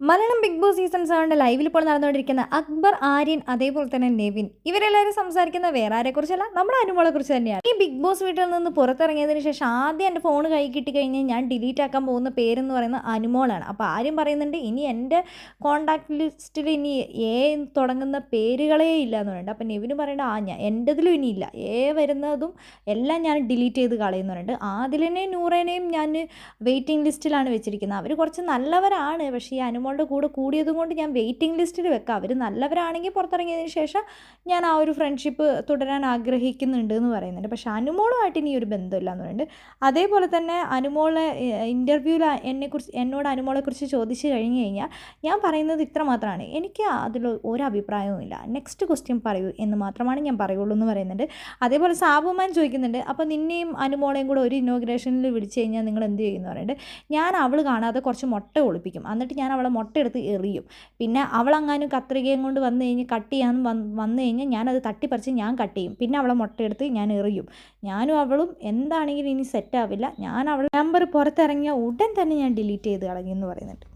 Malayalam big boss season സെവന്റെ ലൈവിൽ ഇപ്പോൾ നടന്നുകൊണ്ടിരിക്കുന്ന അക്ബർ ആര്യൻ അതേപോലെ തന്നെ നെവിൻ ഇവരെല്ലാവരും സംസാരിക്കുന്ന വേറെ ആരെക്കുറിച്ചല്ല നമ്മുടെ അനുമോളെ കുറിച്ച് തന്നെയാണ്. ഈ ബിഗ് ബോസ് വീട്ടിൽ നിന്ന് പുറത്തിറങ്ങിയതിന് ശേഷം ആദ്യം എന്റെ ഫോൺ കൈ കിട്ടി കഴിഞ്ഞാൽ ഞാൻ ഡിലീറ്റ് ആക്കാൻ പോകുന്ന പേരെന്ന് പറയുന്നത് അനുമോളാണ്. അപ്പോൾ ആരും പറയുന്നുണ്ട് ഇനി എന്റെ കോണ്ടാക്ട് ലിസ്റ്റിൽ ഇനി എ തുടങ്ങുന്ന പേരുകളേ ഇല്ല എന്ന് പറയുന്നുണ്ട്. അപ്പോൾ നെവിന് പറയേണ്ട ആ ഞാൻ എന്റെതിലും ഇല്ല. എ വരുന്നതും എല്ലാം ഞാൻ ഡിലീറ്റ് ചെയ്ത് കളയുന്നുണ്ട് ആദിലിനെയും നൂറേനെയും ഞാൻ വെയിറ്റിംഗ് ലിസ്റ്റിലാണ് വെച്ചിരിക്കുന്നത്. അവർ കുറച്ച് നല്ലവരാണ് പക്ഷേ ഈ അനുമോളുടെ കൂടെ കൂടിയത് കൊണ്ട് ഞാൻ വെയിറ്റിംഗ് ലിസ്റ്റിൽ വെക്കാം. അവർ നല്ലവരാണെങ്കിൽ പുറത്തിറങ്ങിയതിന് ശേഷം ഞാൻ ആ ഒരു ഫ്രണ്ട്ഷിപ്പ് തുടരാൻ ആഗ്രഹിക്കുന്നുണ്ട് എന്ന് പറയുന്നുണ്ട്. പക്ഷേ അനുമോളുമായിട്ട് ഇനി ഒരു ബന്ധമില്ല എന്ന് പറയുന്നുണ്ട്. അതേപോലെ തന്നെ അനുമോളെ ഇന്റർവ്യൂവിൽ എന്നെക്കുറിച്ച് എന്നോട് അനുമോളെക്കുറിച്ച് ചോദിച്ചു കഴിഞ്ഞ് കഴിഞ്ഞാൽ ഞാൻ പറയുന്നത് ഇത്ര മാത്രമാണ്. എനിക്ക് അതിൽ ഒരു അഭിപ്രായവും ഇല്ല. നെക്സ്റ്റ് ക്വസ്റ്റ്യൻ പറയൂ എന്ന് മാത്രമാണ് ഞാൻ പറയുള്ളൂ എന്ന് പറയുന്നുണ്ട്. അതേപോലെ സാബുമാൻ ചോദിക്കുന്നുണ്ട് അപ്പോൾ നിന്നെയും അനുമോളെയും കൂടെ ഒരു ഇനോഗ്രേഷനിൽ വിളിച്ചു കഴിഞ്ഞാൽ നിങ്ങൾ എന്ത് ചെയ്യുമെന്ന് പറയുന്നുണ്ട്. ഞാൻ അവൾ കാണാതെ കുറച്ച് മുട്ട ഒളിപ്പിക്കും. എന്നിട്ട് ഞാൻ അവളെ മുട്ട എടുത്ത് എറിയും. പിന്നെ അവളങ്ങാനും കത്രികയും കൊണ്ട് വന്നു കഴിഞ്ഞ് കട്ട് ചെയ്യാൻ വന്നു കഴിഞ്ഞാൽ ഞാനത് തട്ടിപ്പറിച്ച് ഞാൻ കട്ട് ചെയ്യും. പിന്നെ അവളെ മുട്ട എടുത്ത് ഞാൻ എറിയും. ഞാനും അവളും എന്താണെങ്കിലും ഇനി സെറ്റ് ആവില്ല. ഞാൻ അവൾ നമ്പർ പുറത്തിറങ്ങിയ ഉടൻ തന്നെ ഞാൻ ഡിലീറ്റ് ചെയ്ത് കളഞ്ഞു എന്ന് പറയുന്നുണ്ട്.